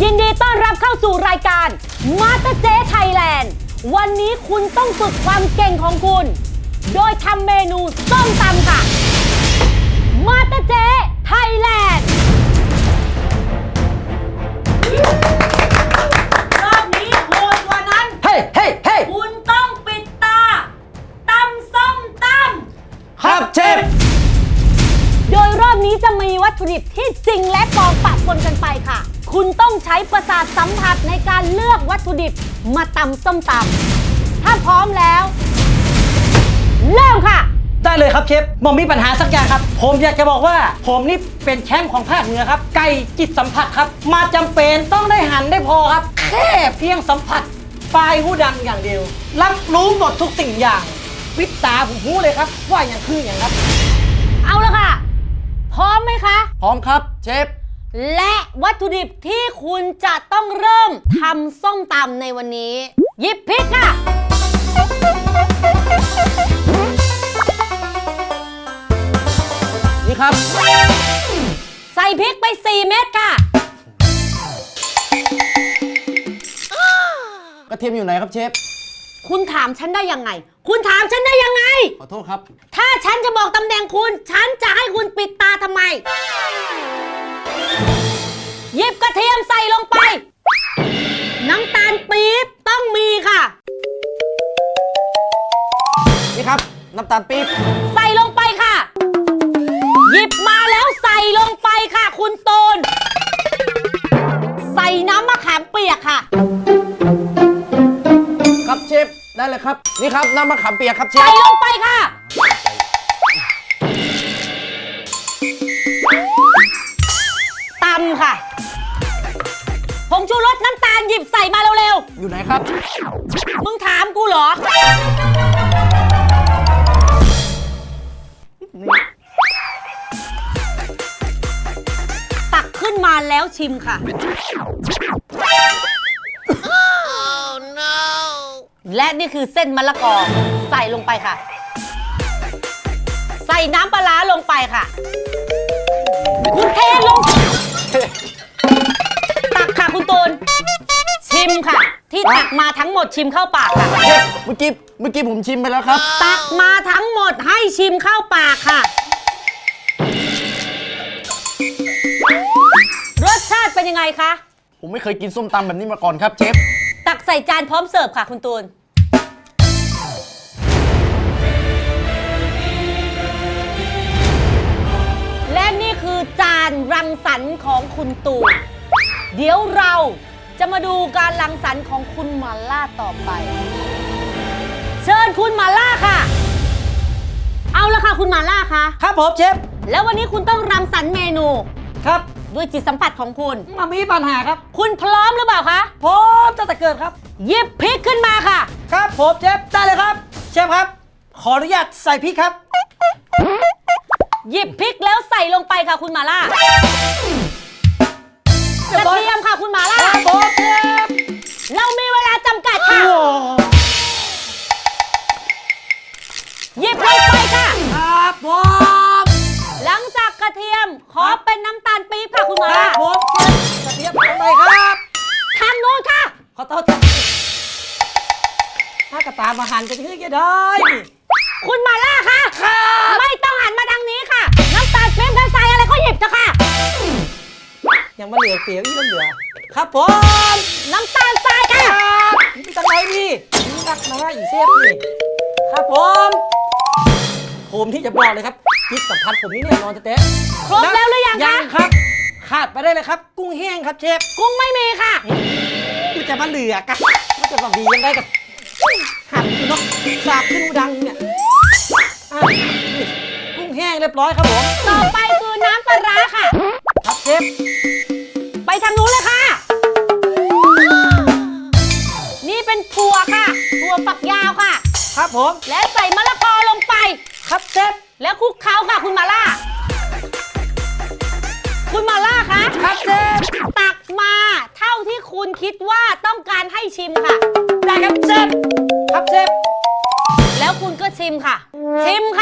ยินดีต้อนรับเข้าสู่รายการมาสเตอร์เจไทยแลนด์วันนี้คุณต้องฝึกความเก่งของคุณ โดยทำเมนูส้มตำค่ะมาสเตอร์เจไทยแลนด์ ประสาทสัมผัสในการเลือกวัตถุดิบมาตำส้มตำถ้าพร้อมแล้ว เริ่มค่ะ ได้เลยครับเชฟมอมมีปัญหาสักอย่างครับ ผมอยากจะบอกว่า ผมนี่เป็นแชมป์ของภาคเหนือครับ ไก่จิตสัมผัสครับ มาจำเป็นต้องได้หันได้พอครับ แค่เพียงสัมผัสปลายหูดังอย่างเดียว รับรู้หมดทุกสิ่งอย่าง วิตาผมรู้เลยครับ ว่าอย่างคืออย่างครับ เอาละค่ะ พร้อมไหมคะ พร้อมครับเชฟ และวัตถุดิบที่คุณจะต้องเริ่มทำส้มตำในวันนี้หยิบพริกค่ะ นี่ครับ ใส่พริกไป 4 เม็ดค่ะ กระเทียมอยู่ไหนครับเชฟ คุณถามฉันได้ยังไง คุณถามฉันได้ยังไง ขอโทษครับ ถ้าฉันจะบอกตำแหน่งคุณ ฉันจะให้คุณปิดตาทำไม หยิบกระเทียมใส่ลงไป น้ำตาลปี๊บต้องมีค่ะ นี่ครับ น้ำตาลปี๊บใส่ลงไปค่ะ หยิบมาแล้วใส่ลงไปค่ะ คุณโตนใส่น้ำมะขามเปียกค่ะ ครับเชฟได้เลยครับ นี่ครับน้ำมะขามเปียกครับเชใส่ฟลงไปค่ะ ชูรสน้ำตาลหยิบใส่มาเร็วอยู่ไหนครับ ๆ มึงถามกูเหรอ ตักขึ้นมาแล้วชิมค่ะ และนี่คือเส้นมะละกอใส่ลงไปค่ะ ใส่น้ำปลาร้าลงไปค่ะ คุณเทลง ชิมค่ะ ที่ตักมาทั้งหมดชิมเข้าปากค่ะเชฟเมื่อกี้เมื่อกี้ผมชิมไปแล้วครับ ตักมาทั้งหมดให้ชิมเข้าปากค่ะ รสชาติเป็นยังไงคะ ผมไม่เคยกินส้มตำแบบนี้มาก่อนครับเชฟ ตักใส่จานพร้อมเสิร์ฟค่ะคุณตูน และนี่คือจานรังสรรค์ของคุณตูน เดี๋ยวเรา จะมาดูการรังสรรค์ของคุณมาล่าต่อไป เชิญคุณมาล่าค่ะ เอาละค่ะคุณมาล่าคะครับผมเชฟ แล้ววันนี้คุณต้องรังสรรค์เมนู ครับด้วยจิตสัมผัสของคุณ มามีปัญหาครับ คุณพร้อมหรือเปล่าคะผมจะแต่เกิดครับ หยิบพริกขึ้นมาค่ะ ครับผมเชฟได้เลยครับ เชฟครับ ขออนุญาตใส่พริกครับ หยิบพริกแล้วใส่ลงไปค่ะคุณมาล่า กระเทียมค่ะคุณมาล่าครับผมเชฟเรามีเวลาจำกัดค่ะโอ้หยิบลงไปค่ะ ครับผมหลังจากกระเทียมขอเป็นน้ำตาลปี๊บค่ะคุณมาครัล่าบผมเชฟกระเทียมทำไมครับ ทางโน้นค่ะ ขอโทษครับถ้ากระตามมาหันกันที่นี่ได้นี่ คุณมาล่าค่ะไม่ต้องหันมาทางนี้ค่ะ น้ำตาลปี๊บน้ำใสอะไรก็หยิบเถอะค่ะ ยังมาเหลือเปียกอีกแล้วเหลือ ครับผมน้ำตาลทรายค่ะครับพี่ตังไรพี่รักน้อยอีเซฟนี่ ครับผมผมที่จะบอกเลยครับจิตสัมพันธ์ผมนี่แน่นอนเต๊ะครบแล้วหรือยังคะยังครับ ขาดไปได้เลยครับ กุ้งแห้งครับเชฟกุ้งไม่มีค่ะมันจะมาเหลือกันมันจะมาบียังไงกับหันอยู่เนาะสากขึ้นดังเนี่ยอะนี่กุ้งแห้งเรียบร้อยครับผม ต่อไปคือน้ำปลาร้าค่ะ ครับเชฟไป ทางนู้นเลยค่ะ นี่เป็นถั่วค่ะ ถั่วฝักยาวค่ะ ครับผม และใส่มะละกอลงไป ครับเชฟแล้วคลุกเคล้าค่ะคุณมาล่า คุณมาล่าคะครับเชฟตักมาเท่าที่คุณคิดว่าต้องการให้ชิมค่ะ ได้ครับเชฟครับเชฟแล้วคุณก็ชิมค่ะ ชิมค่ะ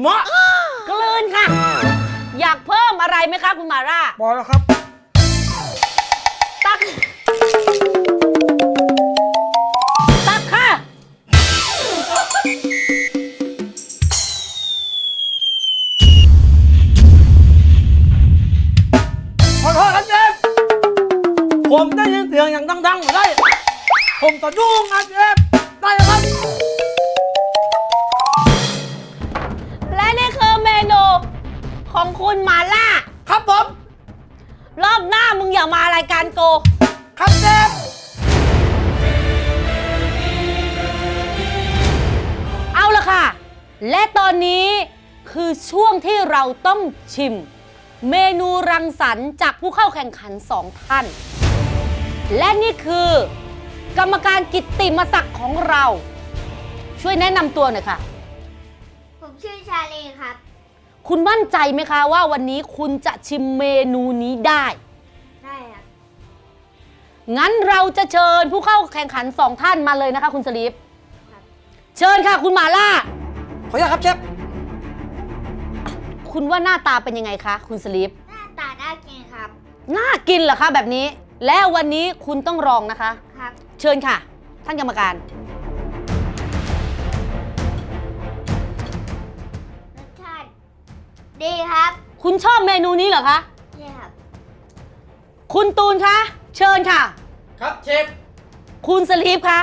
เหมาะกลืนค่ะ อยากเพิ่มอะไรไหมคะคุณมาร่าพอแล้วครับ ตัก ตักค่ะ ขอโทษครับเชฟผมได้ยินเสียงอย่างดังๆได้ผมสะดุ้งครับเชฟได้ครับ ของคุณมาล่า ครับผม รอบหน้ามึงอย่ามารายการโก ครับเชฟเอาละค่ะ และตอนนี้คือช่วงที่เราต้องชิม เมนูรังสรรค์จากผู้เข้าแข่งขันสองท่าน และนี่คือ กรรมการกิตติมศักดิ์ของเรา ช่วยแนะนำตัวหน่อยค่ะ ผมชื่อชาลีครับ คุณมั่นใจไหมคะว่าวันนี้คุณจะชิมเมนูนี้ได้ ได้ครับงั้นเราจะเชิญผู้เข้าแข่งขันสองท่านมาเลยนะคะคุณสลีฟครับเชิญค่ะ คุณมาล่า ขออนุญาตครับเชฟคุณว่าหน้าตาเป็นยังไงคะคุณสลีฟหน้าตาน่ากินครับน่ากินเหรอคะแบบนี้ และวันนี้คุณต้องลองนะคะ ครับ เชิญค่ะ ท่านกรรมการร ดีครับคุณชอบเมนูนี้เหรอคะนี่ครับคุณตูนคะ เชิญค่ะ ครับเชฟคุณสลีฟคะ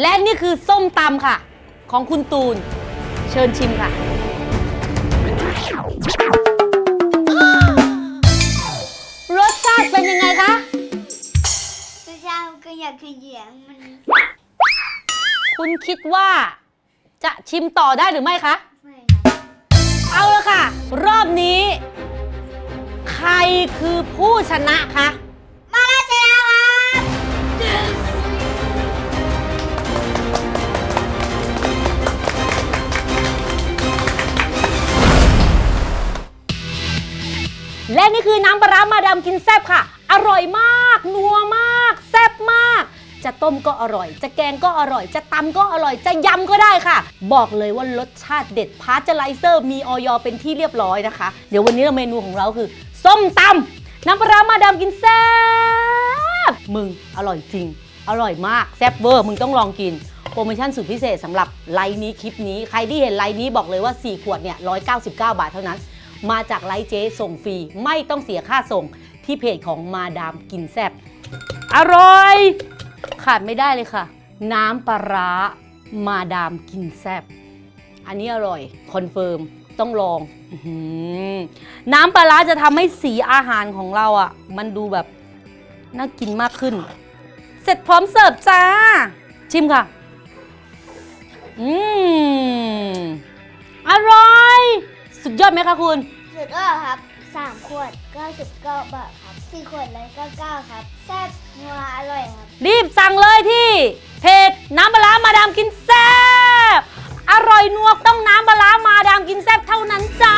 และนี่คือส้มตำค่ะ ของคุณตูน เชิญชิมค่ะ รสชาติเป็นยังไงคะรสชาติก็อยากคือเหยียงมันคุณคิดว่า จะชิมต่อได้หรือไม่คะ ครคือผู้ชนะคะ มาลาเชนะครับและนี่คือน้ำปลาร้ามาดามกินแซ่บค่ะ อร่อยมาก นัวมาก แซ่บมาก จะต้มก็อร่อย จะแกงก็อร่อย จะตำก็อร่อย จะยำก็ได้ค่ะ บอกเลยว่ารสชาติเด็ดพาสเจอไรเซอร์มีออยเป็นที่เรียบร้อยนะคะ เดี๋ยววันนี้เมนูของเราคือ ส้มตำน้ำปลาร้ามาดามกินแซ่บมึงอร่อยจริง อร่อยมากแซ่บเวอร์มึงต้องลองกินโปรโมชั่นสุดพิเศษสำหรับไลน์นี้คลิปนี้ ใครที่เห็นไลน์นี้บอกเลยว่า 4 ขวดเนี่ย 199 บาทเท่านั้น มาจากไลฟ์เจ๊ส่งฟรี ไม่ต้องเสียค่าส่งที่เพจของมาดามกินแซบอร่อย ขาดไม่ได้เลยค่ะ น้ำปลาร้ามาดามกินแซบอันนี้อร่อย คอนเฟิร์ม ต้องลองอน้ำปลาร้าจะทำให้สีอาหารของเราอะ มันดูแบบ น่ากินมากขึ้น เสร็จพร้อมเสิร์ฟจ้า ชิมค่ะ อืมอร่อย สุดยอดไหมคะคุณ สุดยอดครับสามขวด 99 บาทครับสี่ขวดเลย99 ครับแซ่บ นัวอร่อยครับ รีบสั่งเลยที่เพจน้ำปลาร้ามาดามกินแซ่บอร่อยนัวต้องน้ำปลาร้ามาดามกินแซ่บเท่านั้นจ้า